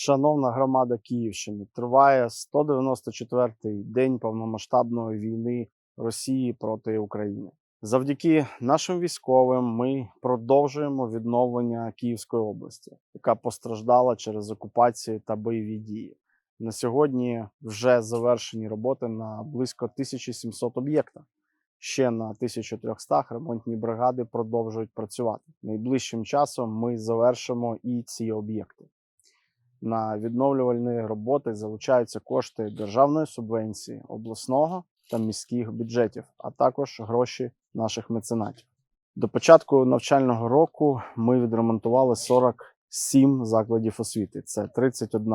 Шановна громада Київщини, триває 194-й день повномасштабної війни Росії проти України. Завдяки нашим військовим ми продовжуємо відновлення Київської області, яка постраждала через окупацію та бойові дії. На сьогодні вже завершені роботи на близько 1700 об'єктах. Ще на 1300 ремонтні бригади продовжують працювати. Найближчим часом ми завершимо і ці об'єкти. На відновлювальні роботи залучаються кошти державної субвенції, обласного та міських бюджетів, а також гроші наших меценатів. До початку навчального року ми відремонтували 47 закладів освіти. Це 31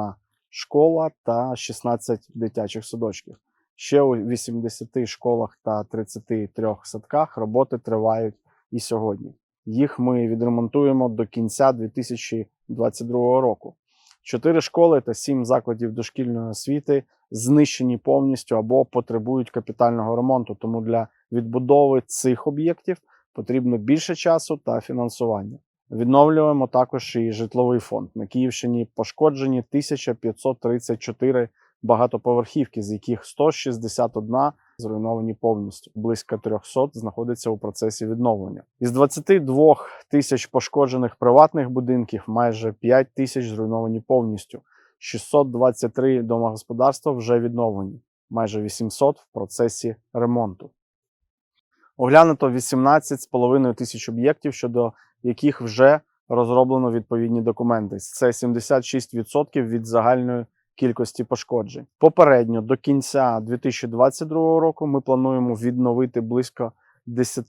школа та 16 дитячих садочків. Ще у 80 школах та 33 садках роботи тривають і сьогодні. Їх ми відремонтуємо до кінця 2022 року. Чотири школи та сім закладів дошкільної освіти знищені повністю або потребують капітального ремонту. Тому для відбудови цих об'єктів потрібно більше часу та фінансування. Відновлюємо також і житловий фонд. На Київщині пошкоджені 1534 багатоповерхівки, з яких 161 зруйновані повністю. Близько 300 знаходиться у процесі відновлення. Із 22 тисяч пошкоджених приватних будинків майже 5 тисяч зруйновані повністю. 623 домогосподарства вже відновлені, майже 800 в процесі ремонту. Оглянуто 18,5 тисяч об'єктів, щодо яких вже розроблено відповідні документи. Це 76% від загальної кількості пошкоджень. Попередньо до кінця 2022 року ми плануємо відновити близько 10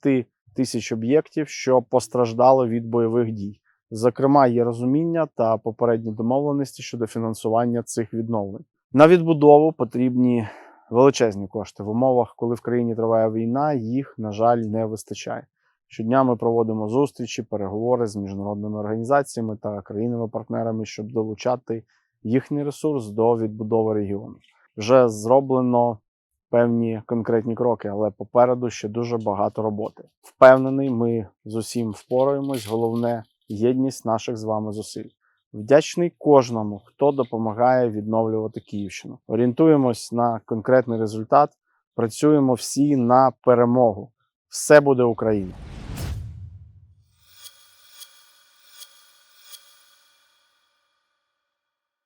тисяч об'єктів, що постраждали від бойових дій. Зокрема, є розуміння та попередні домовленості щодо фінансування цих відновлень. На відбудову потрібні величезні кошти в умовах, коли в країні триває війна, їх, на жаль, не вистачає. Щодня ми проводимо зустрічі, переговори з міжнародними організаціями та країнами-партнерами, щоб долучати їхній ресурс до відбудови регіону. Вже зроблено певні конкретні кроки, але попереду ще дуже багато роботи. Впевнений, ми з усім впораємось. Головне єдність наших з вами зусиль. Вдячний кожному, хто допомагає відновлювати Київщину. Орієнтуємось на конкретний результат. Працюємо всі на перемогу. Все буде Україна!